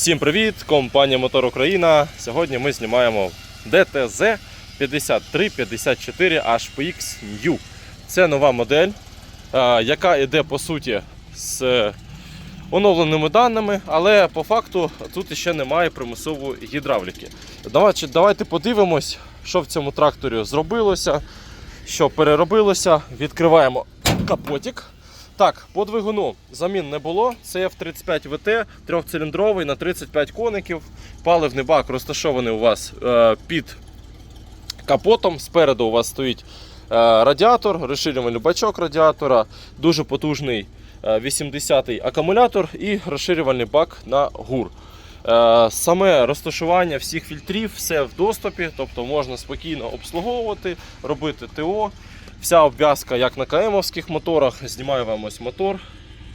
Всім привіт! Компанія Мотор Україна. Сьогодні ми знімаємо DTZ 5354 HPX New. Це нова модель, е, яка йде по суті з оновленими даними, але по факту тут ще немає примусової гідравліки. Давайте, давайте подивимось, що в цьому тракторі зробилося, що переробилося. Відкриваємо капотик. Так, по двигуну замін не було. Це F35 VT, трьохциліндровий на 35 коників. Паливний бак розташований у вас е, під капотом. Спереду у вас стоїть е, радіатор, розширювальний бачок радіатора, дуже потужний е, 80-й акумулятор і розширювальний бак на гур. Е, Саме розташування всіх фільтрів, все в доступі, тобто можна спокійно обслуговувати, робити ТО. Вся обв'язка, як на КМовських моторах, знімаю вам ось мотор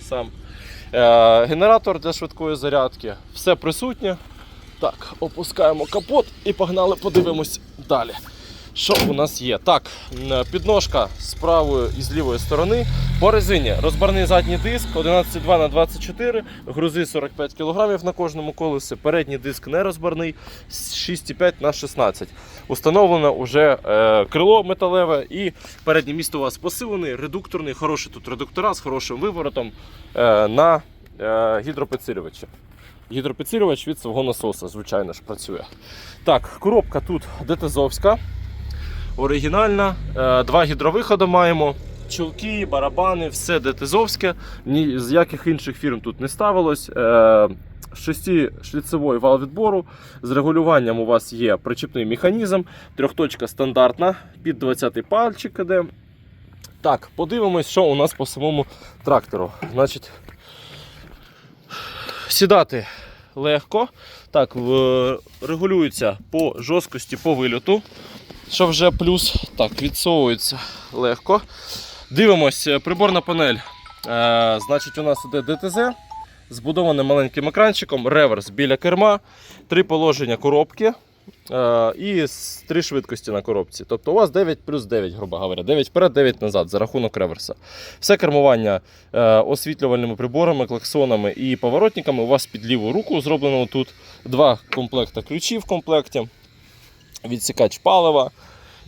сам. Е, генератор для швидкої зарядки. Все присутнє. Так, опускаємо капот і погнали, подивимось далі. Що у нас є? Так, підножка з правої і з лівої сторони. По резині розбарний задній диск 11,2 на 24 грузи 45 кг на кожному колесі. Передній диск не розбарний 6,5 на 16 Установлено вже е, крило металеве і переднє місто у вас посилений, редукторний, хороший тут редуктора з хорошим виворотом е, на е, гідропідсилювачі. Гідропідсилювач від свого насоса, звичайно ж, працює. Так, коробка тут ДТЗовська, оригінальна. Е, Два гідровиходи маємо. Чулки, барабани, все ДТЗовське. Ні з яких інших фірм тут не ставилось. Е, Шестишліцевий вал відбору. З регулюванням у вас є причіпний механізм, трьохточка стандартна, під 20-й пальчик іде. Так, подивимось, що у нас по самому трактору. Значить, сідати легко. Так, регулюється по жорсткості по вильоту. Що вже плюс. Так, відсовується легко. Дивимось, е, приборна панель. Е, значить, у нас іде ДТЗ. Збудований маленьким екранчиком, реверс біля керма, три положення коробки і с- три швидкості на коробці. Тобто у вас 9 плюс 9, грубо говоря, 9 вперед, 9 назад за рахунок реверса. Все кермування е, освітлювальними приборами, клаксонами і поворотниками у вас під ліву руку зроблено тут два комплекти ключів в комплекті, відсікач палива,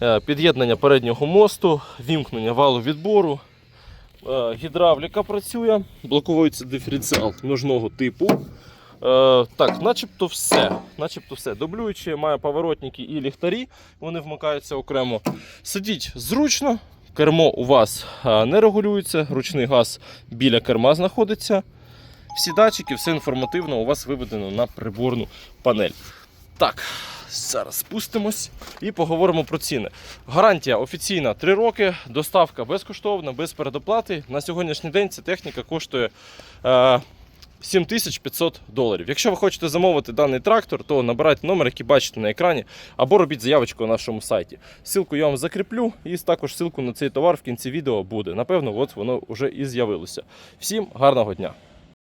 е, під'єднання переднього мосту, вімкнення валу відбору. Е, Гідравліка працює, блокується диференціал нужного типу. Е, так, начебто все. Начебто все. Дублюючи, має поворотники і ліхтарі, вони вмикаються окремо. Сидіть зручно, кермо у вас е, не регулюється, ручний газ біля керма знаходиться. Всі датчики, все інформативно у вас виведено на приборну панель. Так, зараз спустимось і поговоримо про ціни. Гарантія офіційна 3 роки, доставка безкоштовна, без передоплати. На сьогоднішній день ця техніка коштує е, 7500 доларів. Якщо ви хочете замовити даний трактор, то набирайте номер, який бачите на екрані, або робіть заявочку на нашому сайті. Ссылку я вам закріплю, і також ссылку на цей товар в кінці відео буде. Напевно, от воно вже і з'явилося. Всім гарного дня!